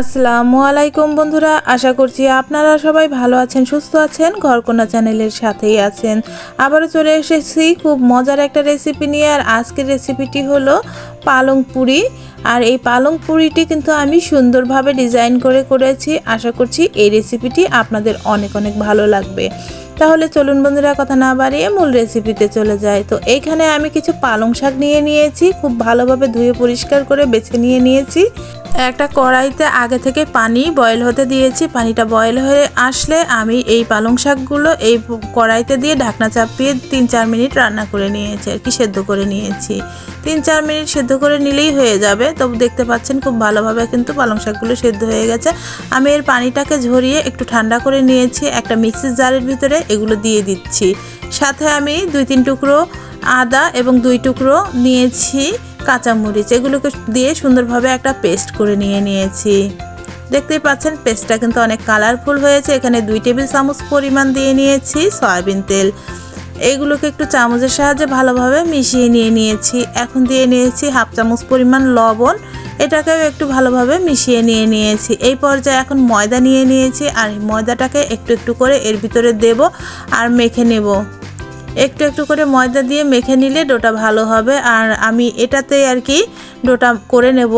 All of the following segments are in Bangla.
আসসালামু আলাইকুম বন্ধুরা, আশা করছি আপনারা সবাই ভালো আছেন, সুস্থ আছেন, ঘরকোনা চ্যানেলের সাথেই আছেন। আবারও চলে এসেছি, খুব মজার একটা রেসিপি নিয়ে, আর আজকের রেসিপিটি হলো পালং পুরি আর এই পালং পুরিটি কিন্তু আমি সুন্দরভাবে ডিজাইন করে করেছি। আশা করছি এই রেসিপিটি আপনাদের অনেক অনেক ভালো লাগবে। তাহলে চলুন বন্ধুরা, কথা না বাড়িয়ে মূল রেসিপিতে চলে যায় তো এইখানে আমি কিছু পালং শাক নিয়ে নিয়েছি। খুব ভালোভাবে ধুয়ে পরিষ্কার করে বেছে নিয়ে নিয়েছি। একটা কড়াইতে আগে থেকে পানি বয়েল হতে দিয়েছি। পানিটা বয়েল হয়ে আসলে আমি এই পালং শাকগুলো এই কড়াইতে দিয়ে ঢাকনা চাপিয়ে তিন চার মিনিট রান্না করে নিয়েছি আর কি, সেদ্ধ করে নিয়েছি। তিন চার মিনিট সেদ্ধ করে নিলেই হয়ে যাবে। তবু দেখতে পাচ্ছেন খুব ভালোভাবে কিন্তু পালং শাকগুলো সেদ্ধ হয়ে গেছে। আমি এর পানিটাকে ঝরিয়ে একটু ঠান্ডা করে নিয়েছি একটা মিক্সির জারের ভিতরে, এগুলো দিয়ে দিচ্ছি। সাথে আমি দুই তিন টুকরো আদা এবং দুই টুকরো নিয়েছি কাঁচামরিচ। এগুলোকে দিয়ে সুন্দরভাবে একটা পেস্ট করে নিয়ে নিয়েছি। দেখতেই পাচ্ছেন, পেস্টটা কিন্তু অনেক কালারফুল হয়েছে। এখানে দুই টেবিল চামচ পরিমাণ দিয়ে নিয়েছি সয়াবিন তেল। এইগুলোকে একটু চামচের সাহায্যে ভালোভাবে মিশিয়ে নিয়ে নিয়েছি। এখন দিয়ে নিয়েছি হাফ চামচ পরিমাণ লবণ। এটাকেও একটু ভালোভাবে মিশিয়ে নিয়ে নিয়েছি। এই পর্যায়ে এখন ময়দা নিয়ে নিয়েছি আর ময়দাটাকে একটু একটু করে এর ভিতরে দেব আর মেখে নেব। একটু একটু করে ময়দা দিয়ে মেখে নিলে ডোটা ভালো হবে। আর আমি এটাতে আর কি ডোটা করে নেব।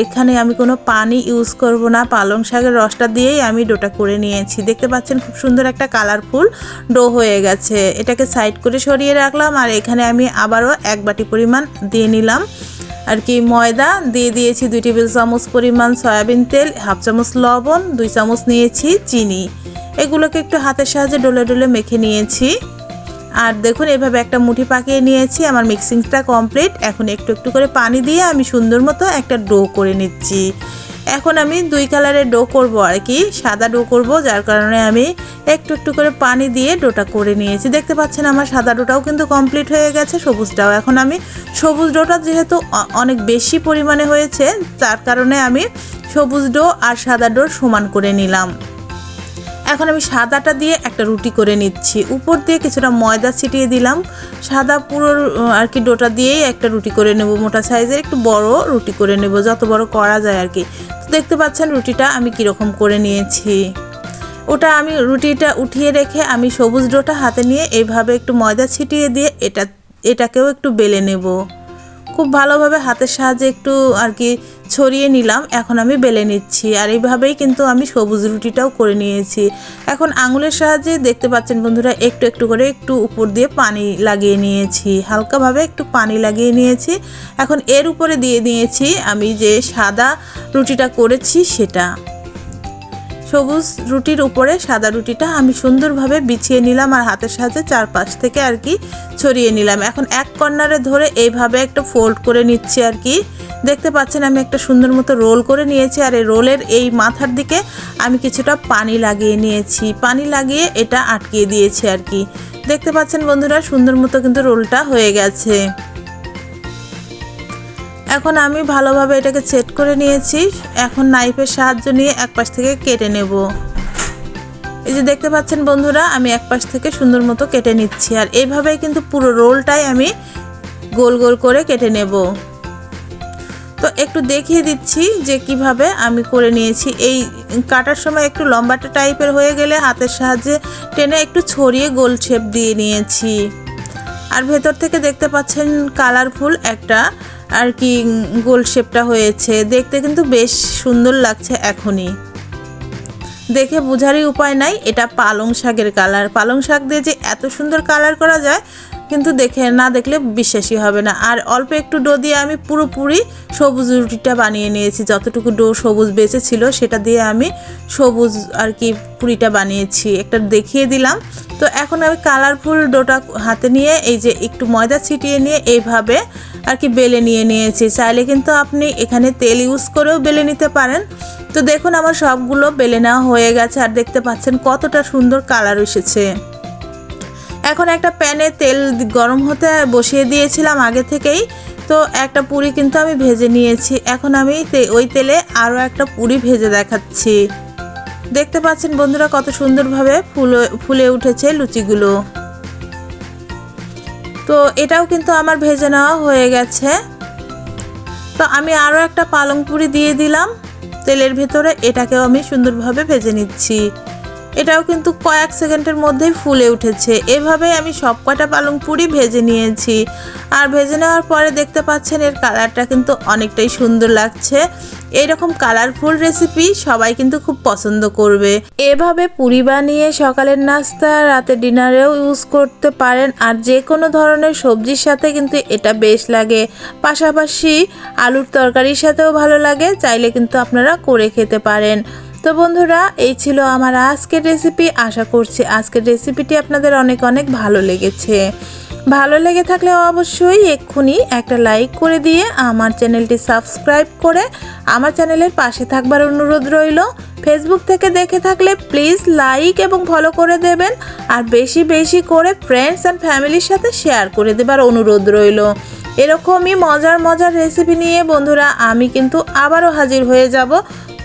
এখানে আমি কোনো পানি ইউজ করব না। পালং শাকের রসটা দিয়েই আমি ডোটা করে নিয়েছি। দেখতে পাচ্ছেন খুব সুন্দর একটা কালারফুল ডো হয়ে গেছে। এটাকে সাইড করে সরিয়ে রাখলাম আর এখানে আমি আবারও এক বাটি পরিমাণ দিয়ে নিলাম। আর কি ময়দা দিয়ে দিয়েছি দুই টেবিল চামচ পরিমাণ সয়াবিন তেল, হাফ চামচ লবণ, দুই চামচ নিয়েছি চিনি। এগুলোকে একটু হাতের সাহায্যে ডলে ডলে মেখে নিয়েছি। আর দেখুন, এভাবে একটা মুঠি পাকিয়ে নিয়েছি। আমার মিক্সিংটা কমপ্লিট এখন একটু একটু করে পানি দিয়ে আমি সুন্দর মতো একটা ডো করে নিচ্ছি। এখন আমি দুই কালারের ডো করব আর কি, সাদা ডো করব, যার কারণে আমি একটু একটু করে পানি দিয়ে ডোটা করে নিয়েছি। দেখতে পাচ্ছেন, আমার সাদা ডোটাও কিন্তু কমপ্লিট হয়ে গেছে সবুজটাও এখন আমি সবুজ ডোটা যেহেতু অনেক বেশি পরিমাণে হয়েছে, তার কারণে আমি সবুজ ডো আর সাদা ডো সমান করে নিলাম। এখন আমি সাদাটা দিয়ে একটা রুটি করে নিচ্ছি। উপর দিয়ে কিছুটা ময়দা ছিটিয়ে দিলাম। সাদা পুরো আর কি ডোটা দিয়েই একটা রুটি করে নেব। মোটা সাইজের একটু বড় রুটি করে নেব, যত বড় করা যায় আর কি। তো দেখতে পাচ্ছেন রুটিটা আমি কীরকম করে নিয়েছি। ওটা আমি রুটিটা উঠিয়ে রেখে আমি সবুজ ডোটা হাতে নিয়ে এইভাবে একটু ময়দা ছিটিয়ে দিয়ে এটা, এটাকেও একটু বেলে নেব। খুব ভালোভাবে হাতের সাহায্যে একটু আর কি ছড়িয়ে নিলাম, এখন আমি বেলে নিচ্ছি। আর এইভাবেই কিন্তু আমি সবুজ রুটিটাও করে নিয়েছি। এখন আঙুলের সাহায্যে দেখতে পাচ্ছেন বন্ধুরা, একটু একটু করে একটু উপর দিয়ে পানি লাগিয়ে নিয়েছি। হালকাভাবে একটু পানি লাগিয়ে নিয়েছি। এখন এর উপরে দিয়ে দিয়েছি আমি যে সাদা রুটিটা করেছি সেটা। সবুজ রুটির উপরে সাদা রুটিটা আমি সুন্দরভাবে বিছিয়ে নিলাম আর হাতের সাহায্যে চারপাশ থেকে আর কি ছড়িয়ে নিলাম। এখন এক কর্নারে ধরে এইভাবে একটা ফোল্ড করে নিচ্ছি আর কি। দেখতে পাচ্ছেন আমি একটা সুন্দর মতো রোল করে নিয়েছি আর এই রোলের এই মাথার দিকে আমি কিছুটা পানি লাগিয়ে নিয়েছি। পানি লাগিয়ে এটা আটকিয়ে দিয়েছি আর কি। দেখতে পাচ্ছেন বন্ধুরা, সুন্দর মতো কিন্তু রোলটা হয়ে গেছে। এখন আমি ভালোভাবে এটাকে সেট করে নিয়েছি। এখন নাইফের সাহায্য নিয়ে এক পাশ থেকে কেটে নেব। এই যে দেখতে পাচ্ছেন বন্ধুরা, আমি এক পাশ থেকে সুন্দর মতো কেটে নিচ্ছি। আর এইভাবেই কিন্তু পুরো রোলটাই আমি গোল গোল করে কেটে নেব। তো একটু দেখিয়ে দিচ্ছি যে কীভাবে আমি করে নিয়েছি। এই কাটার সময় একটু লম্বাটা টাইপের হয়ে গেলে হাতের সাহায্যে টেনে একটু ছড়িয়ে গোল শেপ দিয়ে নিয়েছি। আর ভেতর থেকে দেখতে পাচ্ছেন কালারফুল একটা আর কি গোল শেপটা হয়েছে। দেখতে কিন্তু বেশ সুন্দর লাগছে এখনই। দেখে বোঝারই উপায় নাই, এটা পালং শাকের কালার। পালং শাক দিয়ে যে এত সুন্দর কালার করা যায় কিন্তু দেখে, না দেখলে বিশ্বাসই হবে না। আর অল্প একটু ডো দিয়ে আমি পুরোপুরি সবুজ রুটিটা বানিয়ে নিয়েছি। যতটুকু ডো সবুজ বেঁচে ছিল, সেটা দিয়ে আমি সবুজ আর কি পুরিটা বানিয়েছি। একটা দেখিয়ে দিলাম। তো এখন আমি কালারফুল ডোটা হাতে নিয়ে, এই যে একটু ময়দা ছিটিয়ে নিয়ে, এইভাবে আর কি বেলে নিয়ে নিয়েছি। চাইলে কিন্তু আপনি এখানে তেল ইউজ করেও বেলে নিতে পারেন। তো দেখুন, আমার সবগুলো বেলে নেওয়া হয়ে গেছে। আর দেখতে পাচ্ছেন কতটা সুন্দর কালার এসেছে। এখন একটা প্যানে তেল গরম হতে বসিয়ে দিয়েছিলাম আগে থেকেই। তো একটা পুরি কিন্তু আমি ভেজে নিয়েছি। এখন আমি ওই তেলে আরও একটা পুরি ভেজে দেখাচ্ছি। দেখতে পাচ্ছেন বন্ধুরা কত সুন্দরভাবে ফুলে ফুলে উঠেছে লুচিগুলো। তো এটাও কিন্তু আমার ভেজে নেওয়া হয়ে গেছে। তো আমি আরও একটা পালং পুরি দিয়ে দিলাম। তেলের ভেতরে এটাকেও আমি সুন্দরভাবে ভেজে নিচ্ছি। এটাও কিন্তু কয়েক সেকেন্ডের মধ্যেই ফুলে উঠেছে। এভাবে আমি সব কটা পালং পুরি ভেজে নিয়েছি। আর ভেজে নেওয়ার পরে দেখতে পাচ্ছেন এর কালারটা কিন্তু অনেকটাই সুন্দর লাগছে। এইরকম কালারফুল রেসিপি সবাই কিন্তু খুব পছন্দ করবে। এভাবে পুরি বানিয়ে সকালের নাস্তা রাতে ডিনারেও ইউজ করতে পারেন। আর যে কোনো ধরনের সবজির সাথে কিন্তু এটা বেশ লাগে। পাশাপাশি আলুর তরকারির সাথেও ভালো লাগে। চাইলে কিন্তু আপনারা করে খেতে পারেন। তো বন্ধুরা, এই ছিল আমার আজকের রেসিপি আশা করছি আজকের রেসিপিটি আপনাদের অনেক অনেক ভালো লেগেছে। ভালো লেগে থাকলে অবশ্যই এক্ষুনি একটা লাইক করে দিয়ে আমার চ্যানেলটি সাবস্ক্রাইব করে আমার চ্যানেলের পাশে থাকবার অনুরোধ রইল। ফেসবুক থেকে দেখে থাকলে প্লিজ লাইক এবং ফলো করে দেবেন আর বেশি বেশি করে ফ্রেন্ডস অ্যান্ড ফ্যামিলির সাথে শেয়ার করে দেবার অনুরোধ রইল। এরকমই মজার মজার রেসিপি নিয়ে বন্ধুরা, আমি কিন্তু আবারও হাজির হয়ে যাব।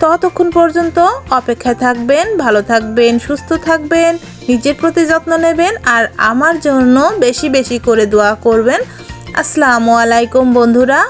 ততক্ষণ পর্যন্ত অপেক্ষায় থাকবেন, ভালো থাকবেন, সুস্থ থাকবেন, নিজের প্রতি যত্ন নেবেন আর আমার জন্য বেশি বেশি করে দোয়া করবেন। আসসালামু আলাইকুম বন্ধুরা।